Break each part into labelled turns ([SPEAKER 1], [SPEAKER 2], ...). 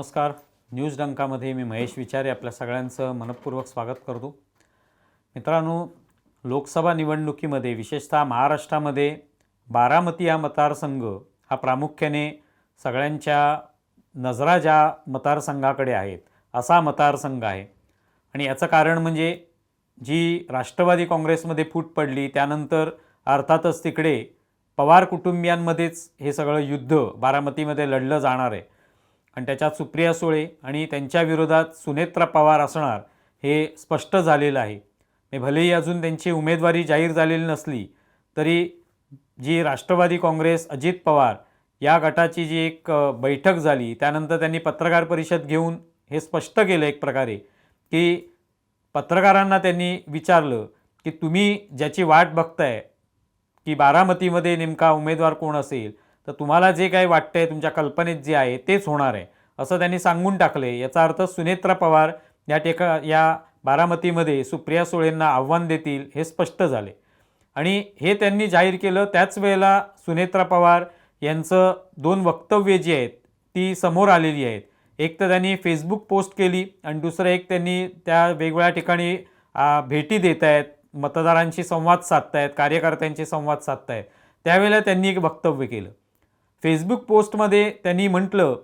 [SPEAKER 1] नमस्कार. न्यूज डंकामध्ये मी महेश विचारे आपल्या सगळ्यांचं मनपूर्वक स्वागत करतो. मित्रांनो लोकसभा निवडणुकीमध्ये विशेषतः महाराष्ट्रामध्ये बारामती हा मतदारसंघ हा प्रामुख्याने सगळ्यांच्या नजरा ज्या मतदारसंघाकडे आहेत असा मतदारसंघ आहे. आणि याचं कारण म्हणजे जी राष्ट्रवादी काँग्रेसमध्ये फूट पडली त्यानंतर अर्थातच तिकडे पवार कुटुंबियांमध्येच हे सगळं युद्ध बारामतीमध्ये लढलं जाणार आहे. आणि त्याच्यात सुप्रिया सुळे आणि त्यांच्या विरोधात सुनेत्रा पवार असणार हे स्पष्ट झालेलं आहे. भलेही अजून त्यांची उमेदवारी जाहीर झालेली नसली तरी जी राष्ट्रवादी काँग्रेस अजित पवार या गटाची जी एक बैठक झाली त्यानंतर त्यांनी पत्रकार परिषद घेऊन हे स्पष्ट केलं एक प्रकारे की पत्रकारांना त्यांनी विचारलं की तुम्ही ज्याची वाट बघताय की बारामतीमध्ये नेमका उमेदवार कोण असेल तर तुम्हाला जे काही वाटतंय तुमच्या कल्पनेत जे आहे तेच होणार आहे. असं त्यांनी सांगून टाकले. याचा अर्थ सुनेत्रा पवार या टेका या बारामतीमध्ये सुप्रिया सुळेंना आव्हान देतील हे स्पष्ट झाले. आणि हे त्यांनी जाहीर केलं त्याच वेळेला सुनेत्रा पवार यांचं दोन वक्तव्य जी आहेत ती समोर आलेली आहेत. एक तर त्यांनी फेसबुक पोस्ट केली आणि दुसरं एक त्यांनी त्या वेगवेगळ्या ठिकाणी भेटी देत आहेत मतदारांशी संवाद साधतायत कार्यकर्त्यांशी संवाद साधतायत. त्यावेळेला त्यांनी एक वक्तव्य केलं. फेसबुक पोस्टमध्ये त्यांनी म्हटलं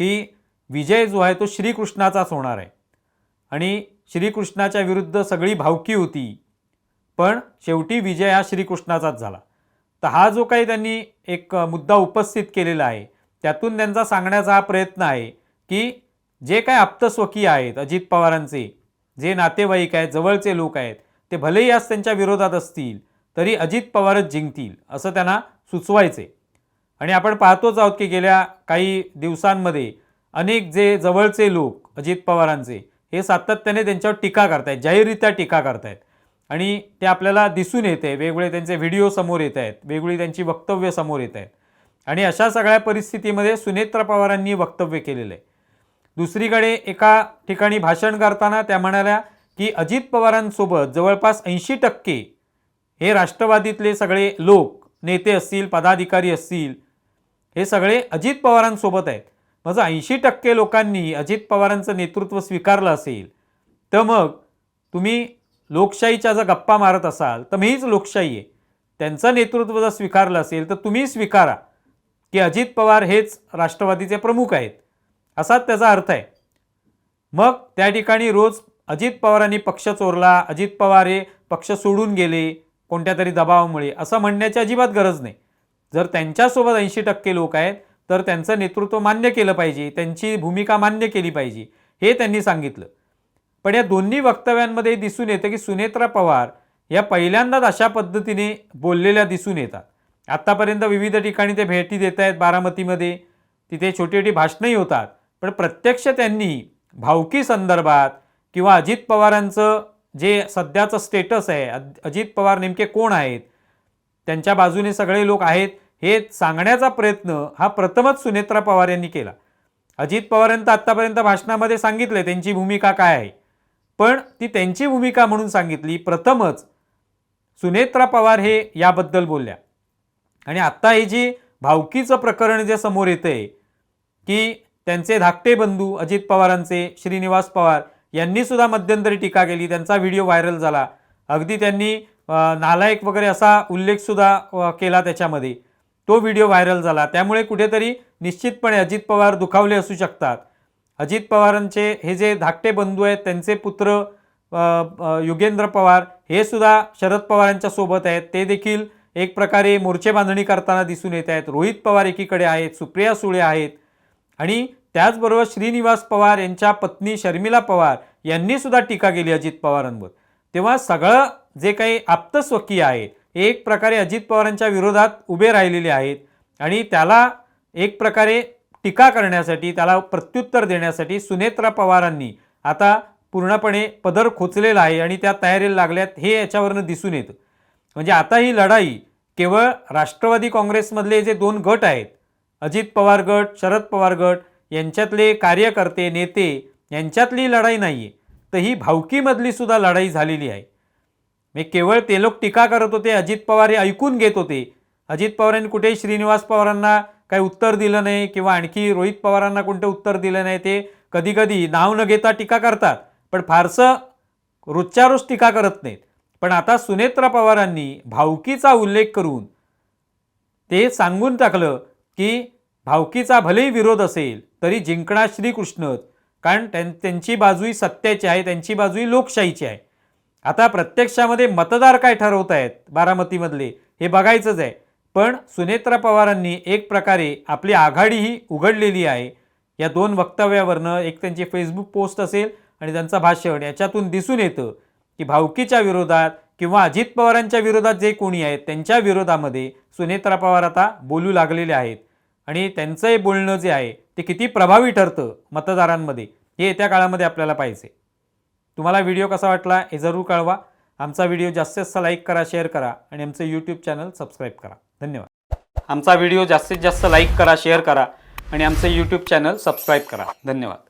[SPEAKER 1] की विजय जो आहे तो श्रीकृष्णाचाच होणार आहे. आणि श्रीकृष्णाच्या विरुद्ध सगळी भावकी होती. पण शेवटी विजय हा श्रीकृष्णाचाच झाला. तर हा जो काही त्यांनी एक मुद्दा उपस्थित केलेला आहे त्यातून त्यांचा सांगण्याचा हा प्रयत्न आहे की जे काय आप्तस्वकीय आहेत अजित पवारांचे जे नातेवाईक आहेत जवळचे लोक आहेत ते भलेही आज त्यांच्या विरोधात असतील तरी अजित पवारच जिंकतील असं त्यांना सुचवायचे आणि आपण पाहतोच आहोत की गेल्या काही दिवसांमध्ये अनेक जे जवळचे लोक अजित पवारांचे हे सातत्याने त्यांच्यावर टीका करतायत जाहीररित्या टीका करतायत. आणि ते आपल्याला दिसून येते वेगवेगळे त्यांचे व्हिडिओ समोर येत आहेत वेगवेगळी त्यांची वक्तव्य समोर येत आहेत आणि अशा सगळ्या परिस्थितीमध्ये सुनेत्रा पवारांनी वक्तव्य केलेलं आहे. दुसरीकडे एका ठिकाणी भाषण करताना त्या म्हणाल्या की अजित पवारांसोबत जवळपास ऐंशी टक्के हे राष्ट्रवादीतले सगळे लोक नेते असतील पदाधिकारी असतील हे सगळे अजित पवारांसोबत आहेत. माझं ऐंशी टक्के लोकांनी अजित पवारांचं नेतृत्व स्वीकारलं असेल तर मग तुम्ही लोकशाहीच्या जर गप्पा मारत असाल तर मीच लोकशाही आहे. त्यांचं नेतृत्व जर स्वीकारलं असेल तर तुम्ही स्वीकारा की अजित पवार हेच राष्ट्रवादीचे प्रमुख आहेत. असाच त्याचा अर्थ आहे. मग त्या ठिकाणी रोज अजित पवारांनी पक्ष चोरला अजित पवार हे पक्ष सोडून गेले कोणत्या तरी दबावामुळे असं म्हणण्याची अजिबात गरज नाही. जर त्यांच्यासोबत ऐंशी टक्के लोक आहेत तर त्यांचं नेतृत्व मान्य केलं पाहिजे त्यांची भूमिका मान्य केली पाहिजे हे त्यांनी सांगितलं. पण या दोन्ही वक्तव्यांमध्ये दिसून येतं की सुनेत्रा पवार या पहिल्यांदाच अशा पद्धतीने बोललेल्या दिसून येतात. आत्तापर्यंत विविध ठिकाणी ते भेटी देत आहेत बारामतीमध्ये तिथे छोटी छोटी भाषणंही होतात पण प्रत्यक्ष त्यांनी भावकी संदर्भात किंवा अजित पवारांचं जे सध्याचं स्टेटस आहे अजित पवार नेमके कोण आहेत त्यांच्या बाजूने सगळे लोक आहेत हे सांगण्याचा प्रयत्न हा प्रथमच सुनेत्रा पवार यांनी केला. अजित पवारांनी आत्तापर्यंत भाषणामध्ये सांगितले त्यांची भूमिका काय आहे? पण ती त्यांची भूमिका म्हणून सांगितली प्रथमच सुनेत्रा पवार हे याबद्दल बोलल्या. आणि आत्ता हे जी भावकीचं प्रकरण जे समोर येतंय की त्यांचे धाकटे बंधू अजित पवारांचे श्रीनिवास पवार यांनी सुद्धा मध्यंतरी टीका केली त्यांचा व्हिडिओ व्हायरल झाला. अगदी त्यांनी नालायक वगैरे असा उल्लेखसुद्धा केला त्याच्यामध्ये. तो व्हिडिओ व्हायरल झाला. त्यामुळे कुठेतरी निश्चितपणे अजित पवार दुखावले असू शकतात. अजित पवारांचे हे जे धाकटे बंधू आहेत त्यांचे पुत्र युगेंद्र पवार हे सुद्धा शरद पवारांच्या सोबत आहेत. ते देखील एक प्रकारे मोर्चे बांधणी करताना दिसून येत आहेत. रोहित पवार एकीकडे आहेत सुप्रिया सुळे आहेत. आणि त्याचबरोबर श्रीनिवास पवार यांच्या पत्नी शर्मिला पवार यांनी सुद्धा टीका केली अजित पवारांवर. तेव्हा सगळं जे काही आप्तस्वकीय आहेत एक प्रकारे अजित पवारांच्या विरोधात उभे राहिलेले आहेत आणि त्याला एक प्रकारे टीका करण्यासाठी त्याला प्रत्युत्तर देण्यासाठी सुनेत्रा पवारांनी आता पूर्णपणे पदर खोचलेला आहे आणि त्या तयारीला लागल्यात हे याच्यावरनं दिसून येतं. म्हणजे आता ही लढाई केवळ राष्ट्रवादी काँग्रेसमधले जे दोन गट आहेत अजित पवार गट शरद पवार गट यांच्यातले कार्यकर्ते नेते यांच्यातली लढाई नाही आहे तर ही भावकीमधली सुद्धा लढाई झालेली आहे. मी केवळ ते लोक टीका करत होते अजित पवार हे ऐकून घेत होते. अजित पवार यांनी कुठेही श्रीनिवास पवारांना काही उत्तर दिलं नाही किंवा आणखी रोहित पवारांना कोणतं उत्तर दिलं नाही ते कधीकधी नाव न घेता टीका करतात. पण फारसं रोजच्या रोज टीका करत नाहीत. पण आता सुनेत्रा पवारांनी भावकीचा उल्लेख करून ते सांगून टाकलं की भावकीचा भलेही विरोध असेल तरी जिंकणार श्रीकृष्णच. कारण त्यां त्यांची बाजूही सत्याची आहे त्यांची बाजूही लोकशाहीची आहे. आता प्रत्यक्षामध्ये मतदार काय ठरवत आहेत बारामतीमधले हे बघायचंच आहे. पण सुनेत्रा पवारांनी एक प्रकारे आपली आघाडीही उघडलेली आहे. या दोन वक्तव्यावरनं एक त्यांची फेसबुक पोस्ट असेल आणि त्यांचं भाषण याच्यातून दिसून येतं की भावकीच्या विरोधात किंवा अजित पवारांच्या विरोधात जे कोणी आहेत त्यांच्या विरोधामध्ये सुनेत्रा पवार आता बोलू लागलेले आहेत. आणि त्यांचं हे बोलणं जे आहे ते किती प्रभावी ठरतं मतदारांमध्ये हे येत्या काळामध्ये आपल्याला पाहिजे तुम्हाला व्हिडिओ कसा वाटला हे जरूर कळवा. आमचा व्हिडिओ जास्तीत जास्त लाईक करा शेअर करा आणि आमचं यूट्यूब चॅनल सबस्क्राईब करा. धन्यवाद. आमचा व्हिडिओ जास्तीत जास्त लाईक करा शेअर करा आणि आमचं यूट्यूब चॅनल सबस्क्राईब करा. धन्यवाद.